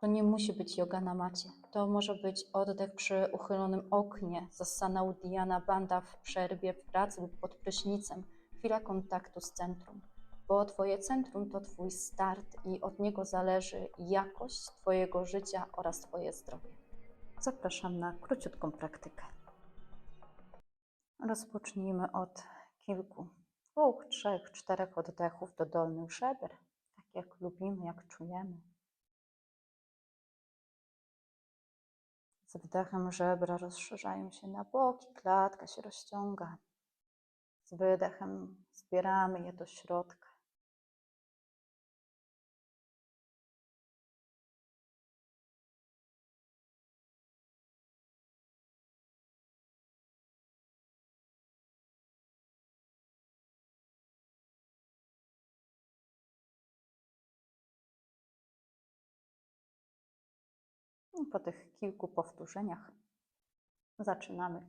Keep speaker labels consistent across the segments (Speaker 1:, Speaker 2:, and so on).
Speaker 1: To nie musi być yoga na macie. To może być oddech przy uchylonym oknie, zasana Uddiyana Bandha w przerwie w pracy lub pod prysznicem, chwila kontaktu z centrum. Bo Twoje centrum to Twój start i od niego zależy jakość Twojego życia oraz Twoje zdrowie. Zapraszam na króciutką praktykę. Rozpocznijmy od kilku, dwóch, trzech, czterech oddechów do dolnych żeber, tak jak lubimy, jak czujemy. Z wdechem żebra rozszerzają się na boki, klatka się rozciąga. Z wydechem zbieramy je do środka. Po tych kilku powtórzeniach zaczynamy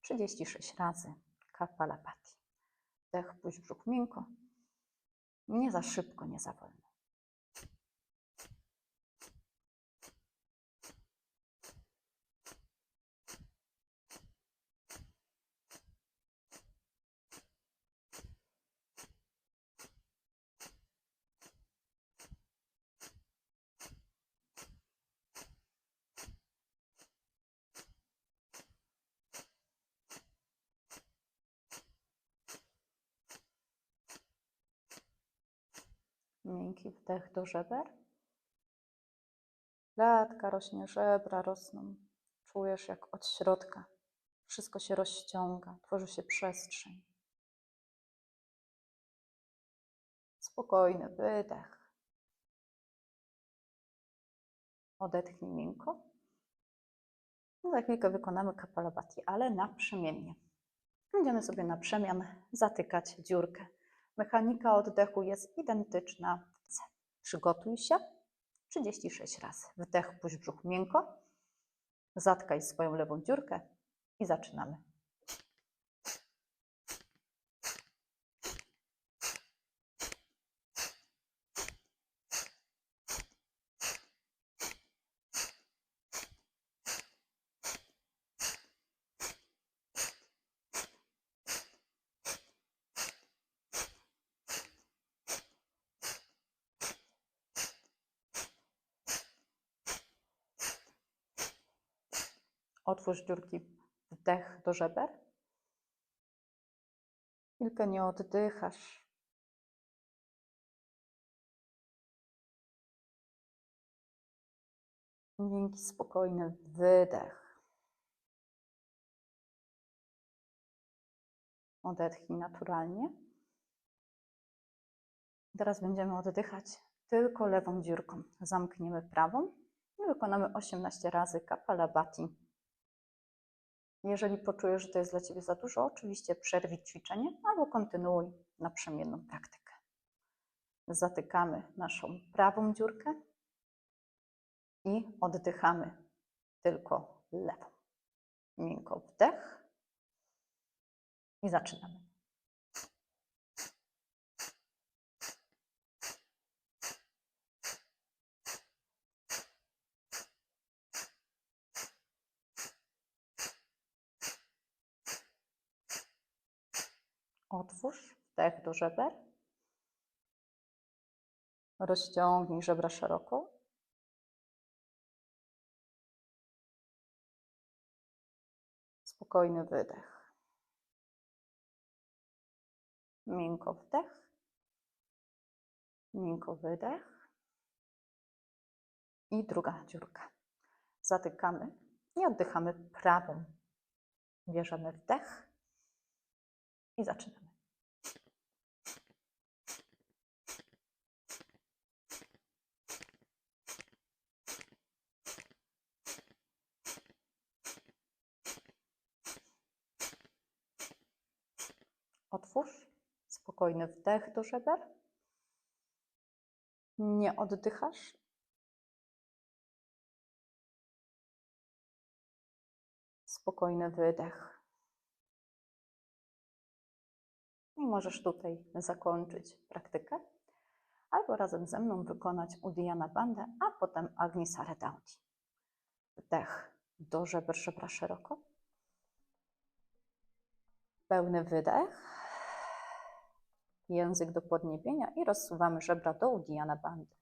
Speaker 1: 36 razy Kapalabhati. Wdech, puść brzuch miękko. Nie za szybko, nie za wolno. Miękki wdech do żeber. Klatka rośnie, żebra rosną. Czujesz, jak od środka wszystko się rozciąga, tworzy się przestrzeń. Spokojny wydech. Odetchnij miękko. No, za chwilkę wykonamy kapalabhati, ale naprzemiennie. Będziemy sobie na przemian zatykać dziurkę. Mechanika oddechu jest identyczna. Przygotuj się. 36 razy. Wdech, puść brzuch miękko. Zatkaj swoją lewą dziurkę i zaczynamy. Otwórz dziurki wdech do żeber. Chwilkę nie oddychasz. Miękki, spokojny wydech. Odetchnij naturalnie. Teraz będziemy oddychać tylko lewą dziurką. Zamkniemy prawą i wykonamy 18 razy Kapalabhati. Jeżeli poczujesz, że to jest dla Ciebie za dużo, oczywiście przerwij ćwiczenie albo kontynuuj naprzemienną praktykę. Zatykamy naszą prawą dziurkę i oddychamy tylko lewą. Miękko wdech i zaczynamy. Otwórz wdech do żeber. Rozciągnij żebra szeroko. Spokojny wydech. Miękko wdech. Miękko wydech. I druga dziurka. Zatykamy i oddychamy prawą. Bierzemy wdech i zaczynamy. Otwórz. Spokojny wdech do żeber. Nie oddychasz. Spokojny wydech. I możesz tutaj zakończyć praktykę. albo razem ze mną wykonać Udiana Bandę, a potem Agnisarę Dauti. Wdech do żeber, żebra szeroko. Pełny wydech. Język do podniebienia i rozsuwamy żebra do Udiana Bandy.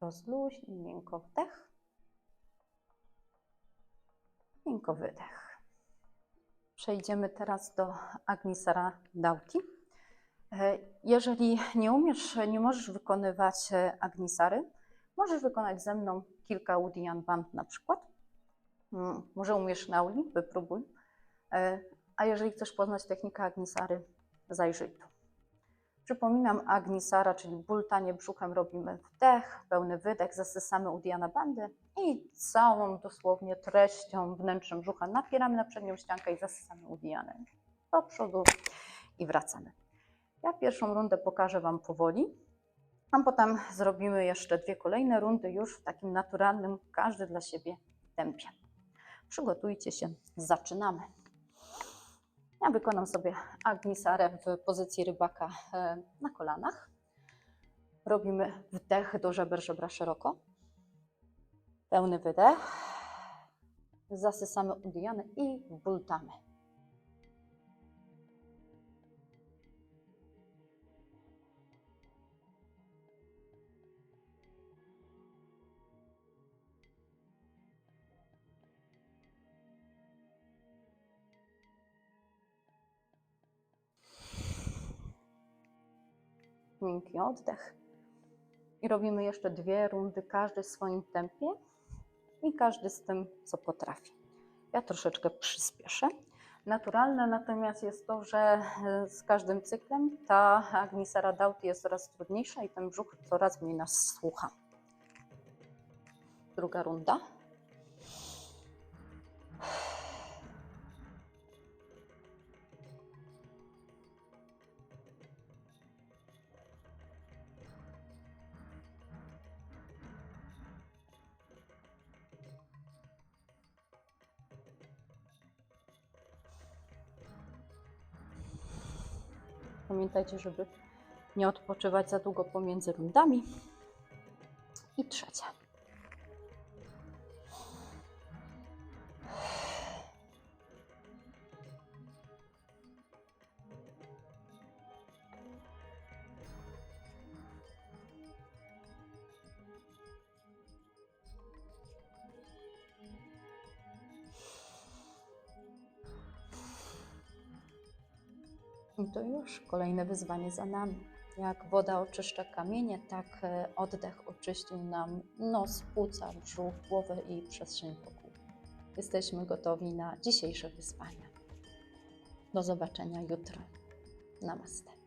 Speaker 1: Rozluźnij, miękko wdech. Miękko wydech. Przejdziemy teraz do Agnisara Dauti. E, Jeżeli nie umiesz, nie możesz wykonywać e, Agnisary, możesz wykonać ze mną kilka Udian Band na przykład. Mm, Może umiesz Nauli, wypróbuj. E, A jeżeli chcesz poznać technikę Agnisary, zajrzyj tu. Przypominam Agnisara, czyli bultanie brzuchem robimy wdech, pełny wydech, zasysamy Udiana Bandy i całą dosłownie treścią wnętrzem brzucha napieramy na przednią ściankę i zasysamy Udianę do przodu i wracamy. Ja pierwszą rundę pokażę Wam powoli, a potem zrobimy jeszcze dwie kolejne rundy już w takim naturalnym, każdy dla siebie tempie. Przygotujcie się, zaczynamy. Ja wykonam sobie Agnisarę w pozycji rybaka e, na kolanach. Robimy wdech do żeber, żebra szeroko. Pełny wydech. Zasysamy udijany i bultamy. Miękki oddech. I robimy jeszcze dwie rundy, każdy w swoim tempie i każdy z tym, co potrafi. Ja troszeczkę przyspieszę. Naturalne natomiast jest to, że e, z każdym cyklem ta Agnisara Dauti jest coraz trudniejsza i ten brzuch coraz mniej nas słucha. Druga runda. Pamiętajcie, żeby nie odpoczywać za długo pomiędzy rundami. I trzecia. I to już kolejne wyzwanie za nami. Jak woda oczyszcza kamienie, tak e, oddech oczyścił nam nos, płuca, brzuch, głowę i przestrzeń wokół. Jesteśmy gotowi na dzisiejsze wyzwania. Do zobaczenia jutro. Namaste.